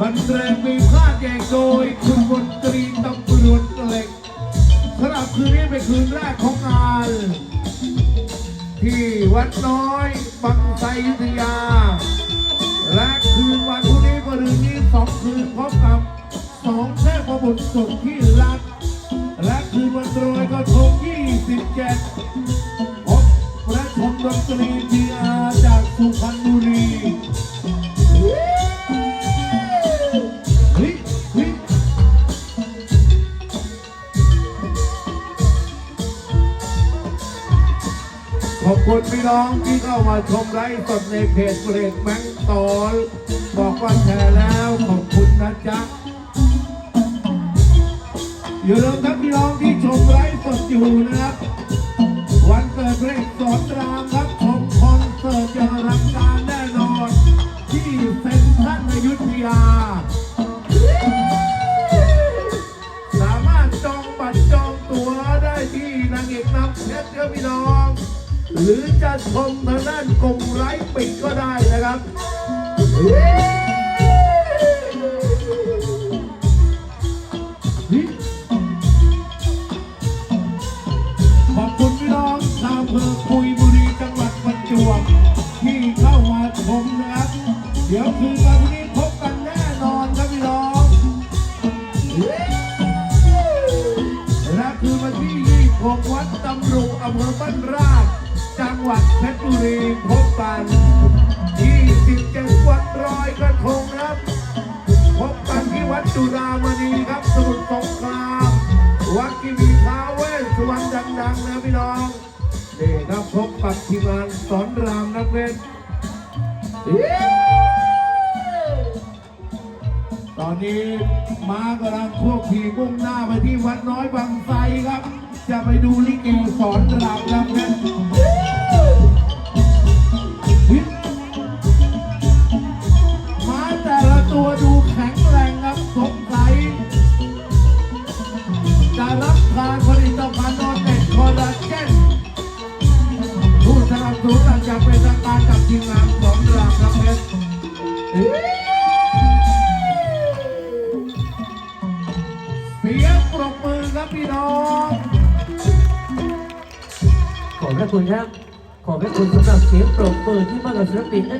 บันเทิงมีพลาดใหญ่โดยคุณมนตรีตำรวจเหล็กสำหรับคืนนี้เป็นคืนแรกของงาน ที่วัดน้อยบังไซยุทยา และคืนวันพรุ่งนี้บริเวณนี้สองคืนพร้อมกับสองเทพระบุตรสดที่รัก และคืนวันรอยกระทง27พบและชมดนตรี อบคุณพี่น้องที่เข้ามาชมไลฟ์สดในเพจเบรกแมงตอลบอกว่าแชร์แล้วขอบคุณนะจ๊ะอย่าลืมครับพี่น้องที่ชมไลฟ์สดอยู่นะครับ วันเกิดเพลงสอนรามครับชมคอนเสิร์ตอย่างรังการแน่นอน ที่เซ็นทรัลอยุธยา สามารถจองบัตรจองตั๋วได้ที่นางเอกนำเพชรครับพี่น้อง หรือจะชมทางด้านกงไลฟ์ปิดก็ได้นะครับขอบคุณพี่น้องชาวอำเภอคุยบุรีจังหวัดประจวบที่เข้ามาชมนะครับ เดี๋ยวคืนวันนี้พบกันแน่นอนครับพี่น้องและคือวันที่26วัดตำรุอำเภอบ้านรา จังหวัดเพชรบุรีพบกัน27วัดรอยกระทงครับ พบกันที่วัดจุฬามณีครับสมุทรสงครามวัดที่มีท้าเวสสุวรรณดังๆนะพี่น้องนี่ครับพบกับทีมงานสอนรามนักเวทตอนนี้ม้ากำลังควบขี่มุ่งหน้าไปที่วัดน้อยบางไทรครับ จะไปดูลิเกสอนรามนักเวางกากับทีมงานสอนรามครับเพชรเสียงปรบมือครับพี่น้อง ขอบพระคุณครับ ขอบพระคุณสำหรับเสียงปรบมือที่มากับศิลปิน